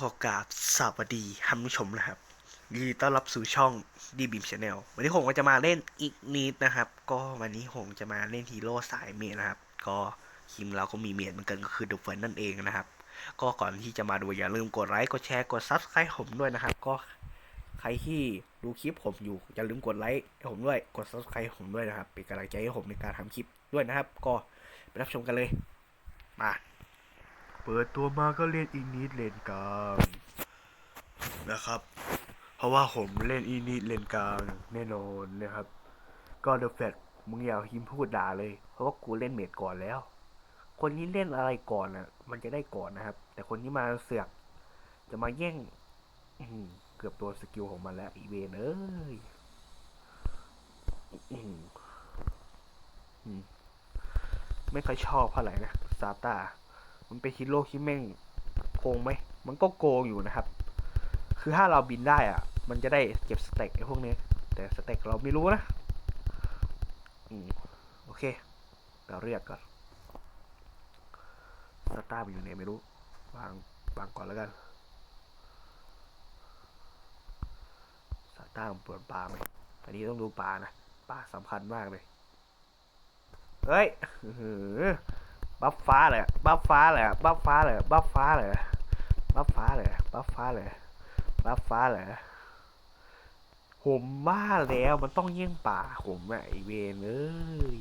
ขอกราบสวัสดีท่านผู้ชมนะครับยินดีต้อนรับสู่ช่องดีบีมชาแนลวันนี้ผมก็จะมาเล่นอีกนิดนะครับ ก็วันนี้ผมจะมาเล่นฮีโร่สายเมจนะครับ ก็ทีมเราก็มีเมจเหมือนกันก็คือเดอะเฟิร์นนั่นเองนะครับ ก็ก่อนที่จะมาดูอย่าลืมกดไลค์กดแชร์กดซับสไครต์ผมด้วยนะครับ ก็ใครที่ดูคลิปผมอยู่อย่าลืมกดไลค์ผมด้วยกดซับสไครต์ผมด้วยนะครับเป็นกำลังใจให้ผมในการทำคลิปด้วยนะครับ ก็ไปรับชมกันเลยมา เปิดตัวมาก็เล่นอีนิดเลนกลางนะครับ เพราะว่าผมเล่นอีนิดเลนกลางแน่นอนนะครับ ก็เดอะแฟตมึงอย่าพิมพูดด่าเลย เพราะว่ากูเล่นเมดก่อนแล้ว คนที่เล่นอะไรก่อนอะมันจะได้ก่อนนะครับ แต่คนที่มาเสือก จะมาแย่งเกือบตัวสกิลของมันแล้วอีเวนเอ้ยไม่ค่อยชอบเท่าไหร่นะซาตา มันเป็นฮีโร่ที่แม่งโกงไหม มันก็โกงอยู่นะครับ คือถ้าเราบินได้อะมันจะได้เก็บสเต็กไอ้พวกนี้ แต่สเต็กเราไม่รู้นะอืมโอเคเราเรียกก่อนสตาร์อยู่ไหนไม่รู้วางวางก่อนแล้วกันสตาร์ปวดปลาไหมอันนี้ต้องดูปลานะปลาสำคัญมากเลย เฮ้ย บัฟฟ้าเลยบัฟฟ้าเลยบัฟฟ้าเลยบัฟฟ้าเลยบัฟฟ้าเลยบัฟฟ้าเลยบัฟฟ้าเลยผมบ้าแล้วมันต้องเยี่ยงป่าผมอะไอเวนเอ้ย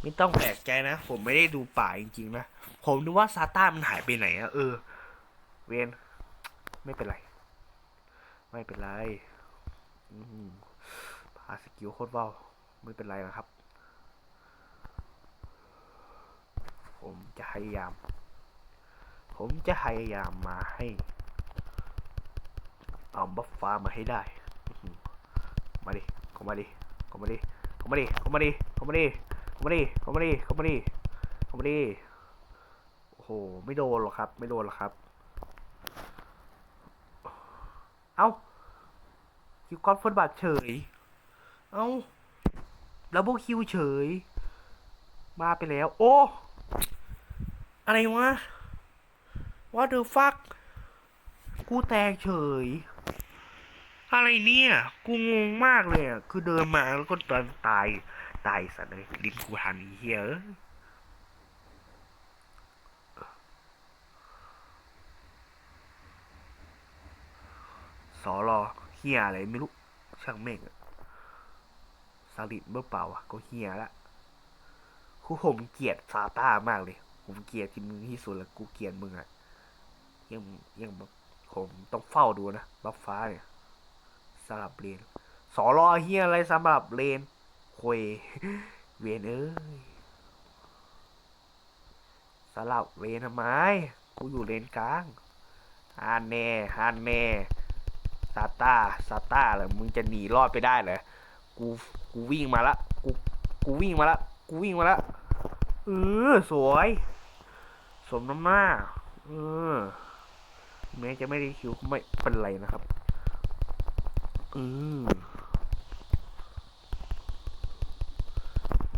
ไม่ต้องแปลกใจนะ ผมไม่ได้ดูป่าจริงๆนะ ผมนึกว่าซาต้ามันหายไปไหนอะเออ เวนไม่เป็นไร ไม่เป็นไรอืมพาสกิลโคตรเบาไม่เป็นไรนะครับ ผมจะพยายาม ผมจะพยายามมาให้ เอาบัฟฟ้ามาให้ได้ มาดิเข้ามาดิเข้ามาดิเข้ามาดิเข้ามาดิเข้ามาดิเข้ามาดิเข้ามาดิเข้ามาดิเข้ามาดิโอ้โห ไม่โดนหรอกครับ ไม่โดนหรอกครับ เอ้าคิวกอนฟุตบาทเฉย เอ้าดับเบิลคิวเฉย มาไปแล้ว โอ้ อะไรวะว่าเดอฟักกูแตกเฉย อะไรเนี่ย กูงงมากเลยอะ คือเดินมาแล้วก็ตอนตาย ตายสัตว์เลยลิ้นกูทันเฮียเอ้ยสอรอเฮียอะไรไม่รู้ ช่างเม่งสลิดเมื่อเปล่าอะ ก็เฮียละกูผมเกลียดซาต้ามากเลย ผมเกลียดที่มึงที่สุดแล้วกูเกลียดมึงอะยังยังผมต้องเฝ้าดูนะบัฟฟ้าเนี่ยสลับเลนสอรอเฮียอะไรสำหรับเลนควยเวนเอ้ยสลับเลนทำไมกูอยู่เลนกลางฮันแน่ฮันแน่ซาต้าซาต้าเหรอมึงจะหนีรอดไปได้เหรอกูกูวิ่งมาละกูกูวิ่งมาละกูวิ่งมาละเออสวย สมน้ำหน้า เออ แม้จะไม่ได้คิวไม่เป็นไรนะครับ อืม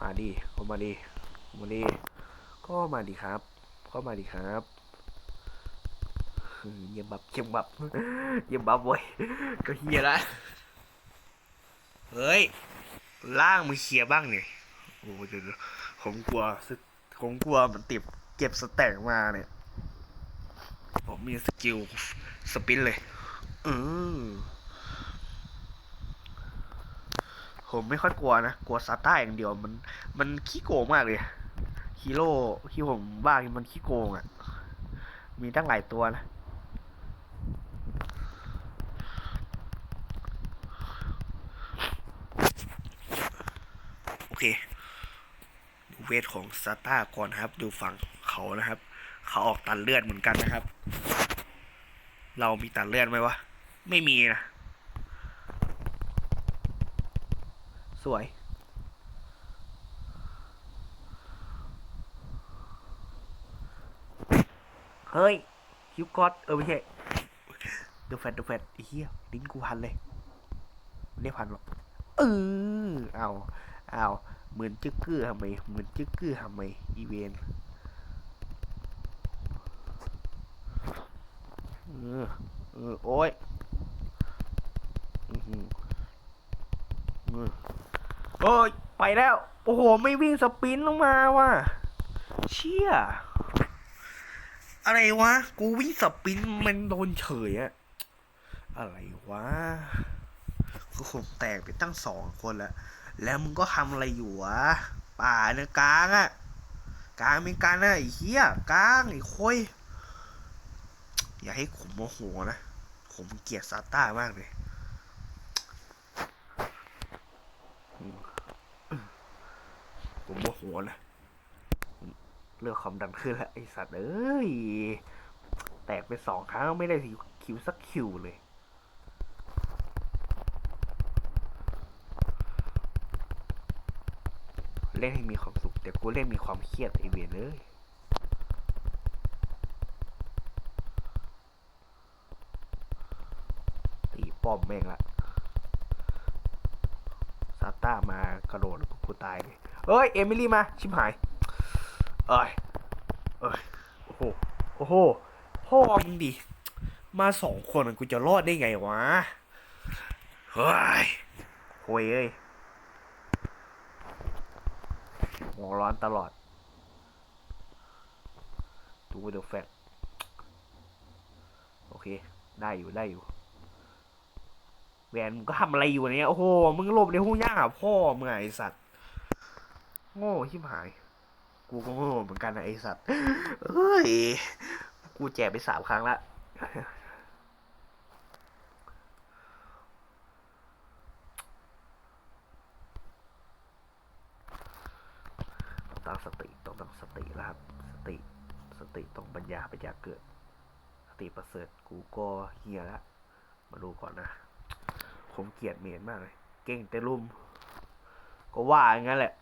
มาดิก็มาดิมาดิก็มาดิครับ ก็มาดิครับเยี่ยมบับเยี่ยมบับเยี่ยมบับเว้ยก็เฮียละเฮ้ยล่างมือเคียบ้างเนี่ยโอ้เดี๋ยวผมกลัวสึผมกลัวมันติด เก็บสแต็กมาเนี่ย ผมมีสกิลสปินเลย อือผมไม่ค่อยกลัวนะ กลัวซาต้าอย่างเดียวมัน มันขี้โกงมากเลยฮีโร่ที่ผมบ้ามันขี้โกงอะ่ะ มีตั้งหลายตัวนะโอเคดูเวทของซาต้าก่อนครับ ดูฝั่ง เขานะครับ เขาออกตันเลือดเหมือนกันนะครับ เรามีตันเลือดไหมวะ ไม่มีนะ สวย เฮ้ยคิวกอดเออไม่ใช่ดอะแฟตเดอะแฟตไอ้เหี้ยลิ้นกูพันเลยไม่ได้พันหรอกเออเอาเอาเหมือนจึกเกือทำไมเหมือนจึกเกือทำไมอีเวน เออเออโอ้ยอื้อหือเออโอ้ยไปแล้ว โอ้โห ไม่วิ่งสปินลงมาว่ะ เชี่ย อะไรวะ กูวิ่งสปินมันโดนเฉยอะ อะไรวะ กูคงแตกไปตั้งสองคนแล้ว แล้วมึงก็ทำอะไรอยู่วะ ป่าเนกลางอะกลางเป็นการนะไอ้เหี้ยกลางไอ้คุย อย่าให้ผมโมโหนะ ผมเกลียดซาต้ามากเลยผมโมโหนะ เลือกความดันขึ้นแล้วไอสัตว์เอ้ย แตกไปสองครั้งไม่ได้คิวสักคิวเลยเล่นให้มีความสุข แต่กูเล่นมีความเครียดไอเวนเลยตี ป้อมแม่งละซาต้ามากระโดดกูตายเลยเอ้ย เอมิลี่มา ชิบหาย เอ้ย เอ้ย โอ้โห โอ้โห พ่อมึงดิ มาสองคนกูจะรอดได้ไงวะ เฮ้ยโวยเอ้ยหัวร้อนตลอด ดูเดอะแฟกโอเค ได้อยู่ได้อยู่ แหวนมึงก็ทำอะไรอยู่เนี่ยโอ้โหมึงหลบในห้องย่างพ่อมึงอไอสัตว์โง่ชิบหาย กูก็โง่เหมือนกันนะไอสัตว์เอ้ยกูแจกไปสามครั้งละต้องตั้งสติต้องตั้งสติแล้วครับ สติสติต้องปัญญาปัญญาเกิด สติประเสริฐกูก็เฮียล้วมาดูก่อนนะ ผมเกลียดเมียนมากเลย เก่งแต่ลุม ก็ว่าอย่างนั้นแหละ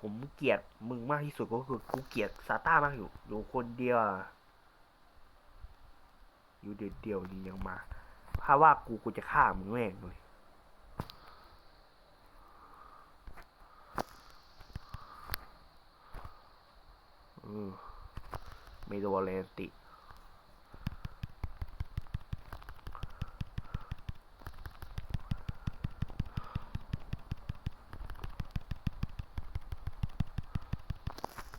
ผมเกลียดมึงมากที่สุดก็คือกูเกลียดซาต้ามากอยู่ อยู่คนเดียว อยู่เดียวเดียวๆนี่ยังมา ถ้าว่ากูกูจะฆ่ามึงแม่งเลยไม่โดนเลยติ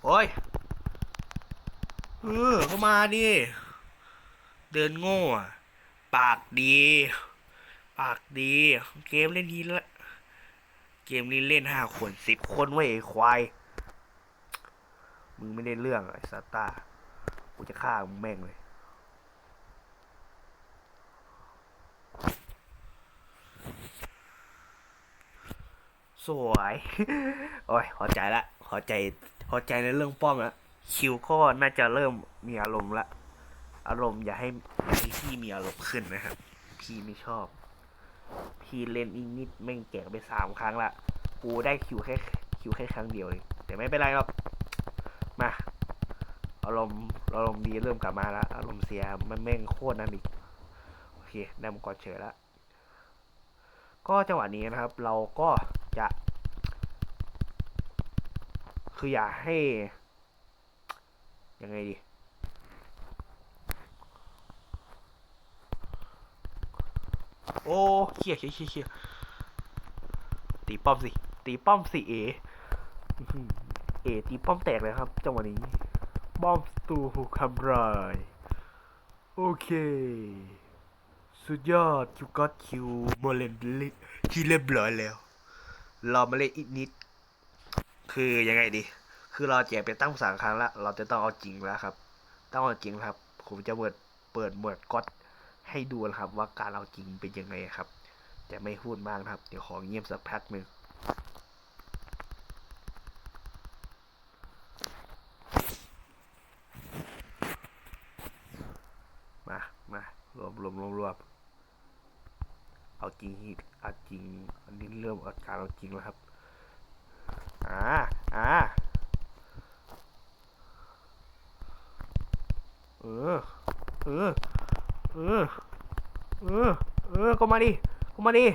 โอ้ยเออเข้ามาดิเดินโง่อะปากดี ปากดี เกมเล่นทีละเกมนี้เล่นห้าคนสิบคนเว้ยควาย มึงไม่ได้เรื่องไอ้ซาต้ากูจะฆ่ามึงแม่งเลย สวย โอ้ยพอใจละพอใจพอใจในเรื่องป้อมละคิวก็น่าจะเริ่มมีอารมณ์ละอารมณ์อย่าให้อย่าให้พี่มีอารมณ์ขึ้นนะครับ พี่ไม่ชอบ พี่เล่นอีกนิดแม่งแจกไปสามครั้งละกูได้คิวแค่คิวแค่ครั้งเดียวเลยแต่ไม่เป็นไรหรอกมาอารมณ์อารมณ์ดีเริ่มกลับมาแล้วอารมณ์เสียมันแม่งโคตรนั่นอีกโอเคได้มังกรเฉยละก็จังหวะนี้นะครับ เราก็จะ คืออย่าให้ยังไงดีโอ้เขี่ยเขี่ยเขี่ยเขี่ยตีป้อมสิ ตีป้อมสิเอ เอตีป้อมแตกเลยครับจังหวะนี้ป้อมตูถูกทำลายโอเค สุดยอดคิวก็คิวโมเลนลิที่เรียบร้อยแล้ว เรามาเล่นอีกนิด คือยังไงดี คือเราแจกไปตั้งสามครั้งแล้วเราจะต้องเอาจริงแล้วครับต้องเอาจริงแล้วครับ ผมจะเปิดเปิดเปิดก๊อตให้ดูนะครับ ว่าการเอาจริงเป็นยังไงครับจะไม่พูดมากนะครับ เดี๋ยวขอเงียบสักพักหนึ่งมา มารวมรวมรวมรวมเอาจริงเอาจริง อันนี้เริ่มอาการเอาจริงแล้วครับ มาดิกูมาดิ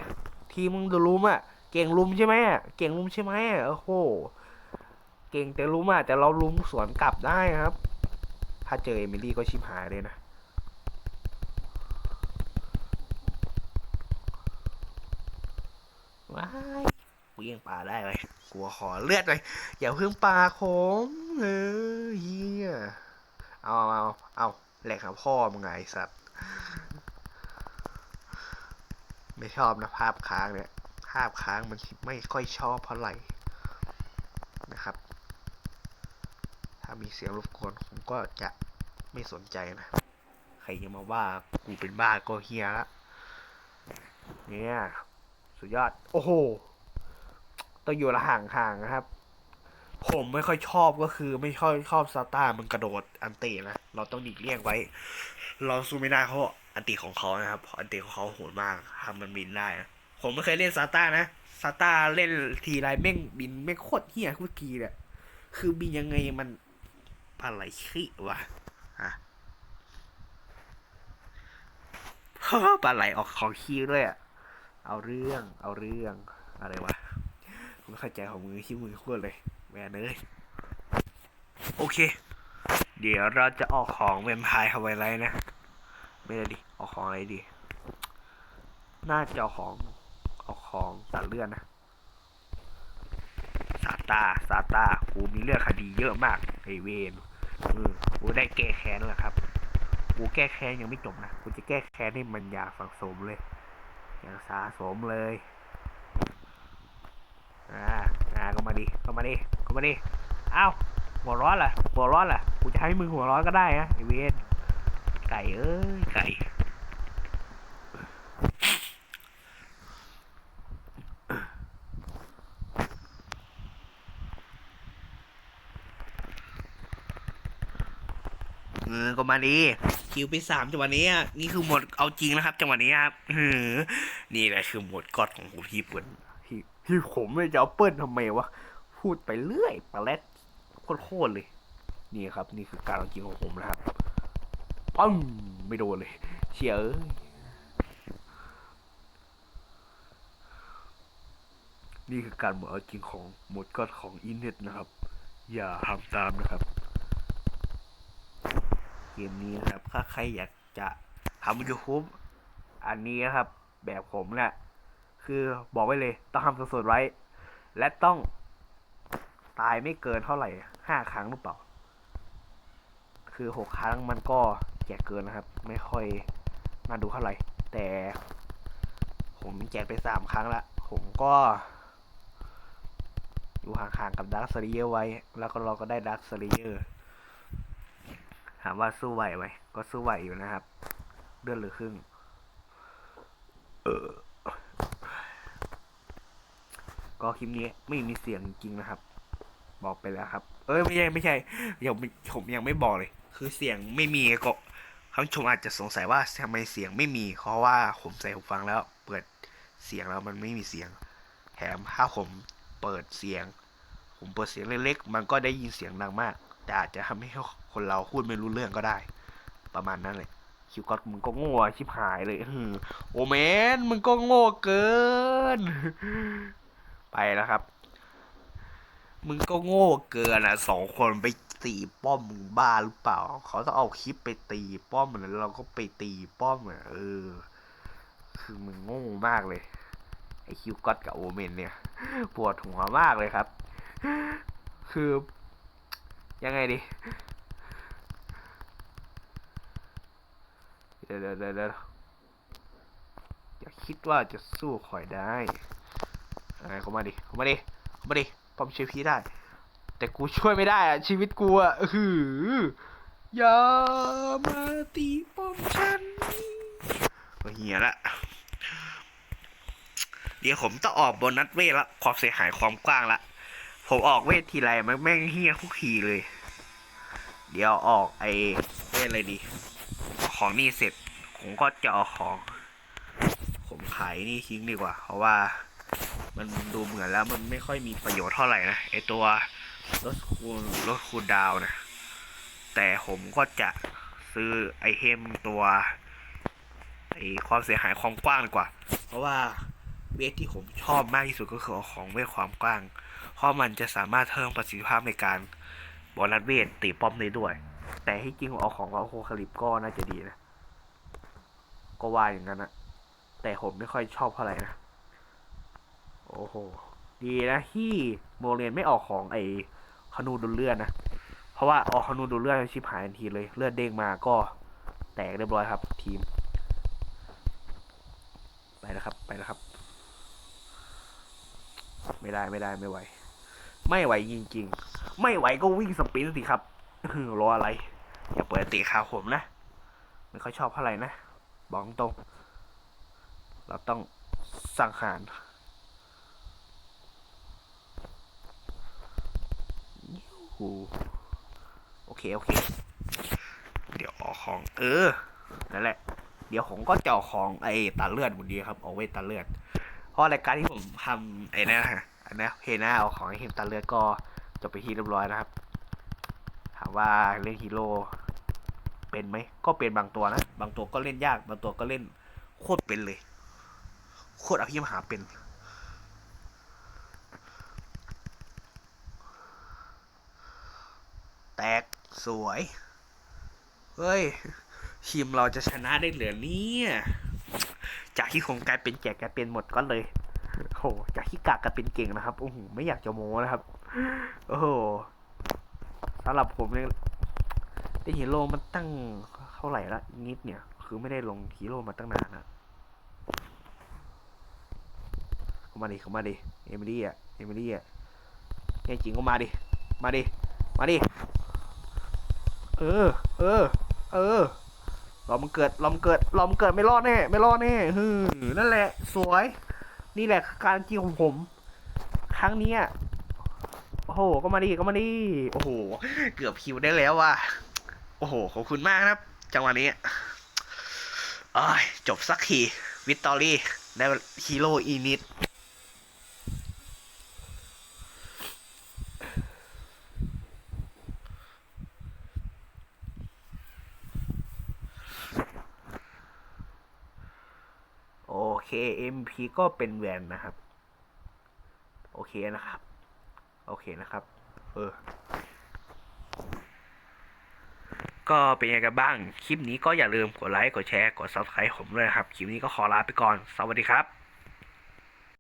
ทีมมึงเดือดรุมอะเก่งรุมใช่ไหมเก่งรุมใช่ไหมโอ้โหเก่งแต่รุมอะแต่เราลุมสวนกลับได้ครับ ถ้าเจอเอมิลี่ก็ชิมหายเลยนะว้ายเลี้ยงปลาได้ไหมกลัวขอเลือดหน่อยอย่าเพิ่งปลาขมเออเฮียเอาเอาเอาแหลรับพ่อมึงไงสัตว์ ไม่ชอบนะภาพค้างเนี่ยภาพค้างมันไม่ค่อยชอบเพราะไหร่นะครับ ถ้ามีเสียงรบกวนผมก็จะไม่สนใจนะ ใครจะมาว่ากูเป็นบ้าก็เฮียละเนี่ยสุดยอด โอ้โหต้องอยู่ละห่างๆนะครับ ผมไม่ค่อยชอบก็คือไม่ค่อยชอบซาต้ามันกระโดดอันเตะนะ เราต้องหลีกเลี่ยงไว้ เราสู้ไม่ได้เพรา อันติของเขานะครับเพราะอันติของเขาโหดมากทำมันบินได้นะผมไม่เคยเล่นซาต้านะซาต้าเล่นทีไรแม่งบินแม่งโคตรเฮี้ยทุกทีเลยคือบินยังไงมันอะไรขี้วะฮะปลาไหลออกของขี้ด้วยอะ เอาเรื่อง เอาเรื่อง อะไรวะผมไม่เข้าใจของมือขี้มือขั้วเลยแม่เนยโอเค เดี๋ยวเราจะออกของเวมไพร์ฮาวายไลนะ ไม่ได้ดิ ของอะไรดี น่าจะเอาของเอาของตัดเลือดนะซาตาซาตากูมีเรื่องคดีเยอะมากไอเวนอืมกูได้แก้แค้นแล้วครับ กูแก้แค้นยังไม่จบนะกูจะแก้แค้นให้มันอยากสังสมเลยอย่างสะสมเลยอ่าอ่าก็มาดิก็มาดิก็มาดิเอ้าหัวร้อนเหรอหัวร้อนเหรอกูจะให้มึงหัวร้อนก็ได้นะไอเวนไก่เอ้ยไก่ เออก็ มาดีคิวไปสามจังหวะนี้นี่คือหมดเอาจริงนะครับ จังหวะนี้ครับนี่แหละคือหมดกอดของผมที่เปิดที่ที่ผมไม่จะเอาเปิ้ลทำไมวะพูดไปเรื่อยปลาแรดโคตรเลย นี่ครับ นี่คือการเอาจริงของผมนะครับปังไม่โดนเลย เชียเอ้ยนี่คือการหมดเอาจริงของหมดกอดของอินเน็ตนะครับ อย่าทำตามนะครับ กมนี้นะครับ ถ้าใครอยากจะทำ YouTube อันนี้นะครับ แบบผมแหละคือบอกไว้เลยต้องทำสดๆไว้ และต้องตายไม่เกินเท่าไหร่ห้าครั้งหรือเปล่า คือหกครั้งมันก็แจกเกินนะครับ ไม่ค่อยน่าดูเท่าไหร่ แต่ ผมแจกไปสามครั้งละผมก็ อยู่ห่างๆกับดักสเลเยอร์ไว้ แล้วก็เราก็ได้ดักสเลเร์ถามว่าสู้ไหวไหมก็สู้ไหวอยู่นะครับ เดือนหรือครึ่ง เออ ก็คลิปนี้ไม่มีเสียงจริงนะครับ บอกไปแล้วครับ เอ้ยไม่ใช่ไม่ใช่ยังไม่ผมยังไม่บอกเลย คือเสียงไม่มีก็ท่านผู้ชมอาจจะสงสัยว่าทำไมเสียงไม่มี เพราะว่าผมใส่หูฟังแล้ว เปิดเสียงแล้วมันไม่มีเสียง แถมถ้าผมเปิดเสียง ผมเปิดเสียงเล็กๆ มันก็ได้ยินเสียงดังมาก แต่อาจจะทำให้ คนเราพูดไม่รู้เรื่องก็ได้ ประมาณนั้นเลยคิวก็มึงก็โง่ชิบหายเลยโอเมนมึงก็โง่เกิน ไปแล้วครับ มึงก็โง่เกินอะสองคนไปตีป้อมมึงบ้าหรือเปล่า เขาต้องเอาคลิปไปตีป้อมแล้วเราก็ไปตีป้อมอะเออ คือมึงโง่มากเลยไอคิวก็กับโอเมนเนี่ยปวดหัวมากเลยครับ คือยังไงดี เดี๋ยวเดี๋ยวเดี๋ยวอย่าคิดว่าจะสู้ข่อยได้อะไรเข้ามาดิเข้ามาดิเข้ามาดิป้อมช่วยพี่ได้ แต่กูช่วยไม่ได้อะชีวิตกูอะหืออย่ามาตีป้อมฉันก็เหียละเดี๋ยวผมต้องออกโบนัสเวทละความเสียหายความกว้างละผมออกเวททีไรมันแม่งเฮี้ยทุกทีเลย เดี๋ยวออกไอเวทอะไรดี ของนี่เสร็จ ผมก็จะเอาของ ผมขายนี่ทิ้งดีกว่า เพราะว่ามันดูเหมือนแล้วมันไม่ค่อยมีประโยชน์เท่าไหร่นะไอตัวลดคูณลดคูณดาวนะ แต่ผมก็จะซื้อไอเทมตัวไอความเสียหายความกว้างดีกว่า เพราะว่าเวทที่ผมชอบมากที่สุดก็คือของเวทความกว้าง เพราะมันจะสามารถเพิ่มประสิทธิภาพในการบอลนัดเวทตีป้อมได้ด้วย แต่ที่จริงเอาของเอาโคคาลิปก็น่าจะดีนะ ก็ว่าอย่างนั้นนะแต่ผมไม่ค่อยชอบเท่าไหร่นะ โอ้โห ดีนะที่โมเรียนไม่ออกของไอ้คนูดูเลือดนะ เพราะว่าออกคนูดูเลือดชิบหายทันทีเลย เลือดเด้งมาก็แตกเรียบร้อยครับ ทีม ไปแล้วครับ ไปแล้วครับ ไม่ได้ไม่ได้ไม่ไหว ไม่ไหวจริงๆ ไม่ไหวก็วิ่งสปรินต์สิครับรออะไร อย่าเปิดตะขาผมนะ ไม่ค่อยชอบเท่าไหร่นะบอกตรง เราต้องสั่งหารโอเค โอเค เดี๋ยวออกของ เออ นั่นแหละ เดี๋ยวผมก็จะเอาของไอ้ตาเลือดหมดดีครับ เอาไว้ตาเลือด เพราะรายการที่ผมทำไอ้นั่นนะฮะอันนี้เฮน่าเอาของไอ้เฮมตาเลือดก็จบไปที่เรียบร้อยนะครับ ว่าเล่นฮีโร่เป็นไหมก็เป็นบางตัวนะบางตัวก็เล่นยากบางตัวก็เล่นโคตรเป็นเลย โคตรอภิมหาเป็น แตกสวย เฮ้ย ทีมเราจะชนะได้เหลือเนี่ยจากที่คงกลายเป็นแจกกลายเป็นหมดก็เลยโอ้จากที่กากกลายเป็นเก่งนะครับโอ้โหไม่อยากจะโม้นะครับ โอ้โหำหรับผมเนี่ยไอฮีโร่มันตั้งเท่าไหร่ละนิดเนี่ย คือไม่ได้ลงฮีโร่มาตั้งนานนะเข้ามาดิเข้ามาดิเอมิลี่อะเอมิลี่อะแน่จริงก็มาดิ มาดิ มาดิ เออ เออ เออรอมเกิดรอมเกิดรอมเกิดไม่รอดแน่ ไม่รอดแน่ฮึนั่นแหละ สวย นี่แหละการจริงของผม ครั้งนี้ย โอ้โห ก็มาดีก็มาดีโอ้โห เกือบคิวได้แล้วว่ะ โอ้โห ขอบคุณมากนะครับ จังหวะนี้อ้จบสักที วิตตอรี่ได้ฮีโร่อีนิดโอเค MP ก็เป็นแวนนะครับ โอเคนะครับ โอเคนะครับ เออ ก็เป็นยังไงกันบ้าง คลิปนี้ก็อย่าลืมกดไลค์ กดแชร์ กด subscribe ผมด้วยนะครับ คลิปนี้ก็ขอลาไปก่อน สวัสดีครับ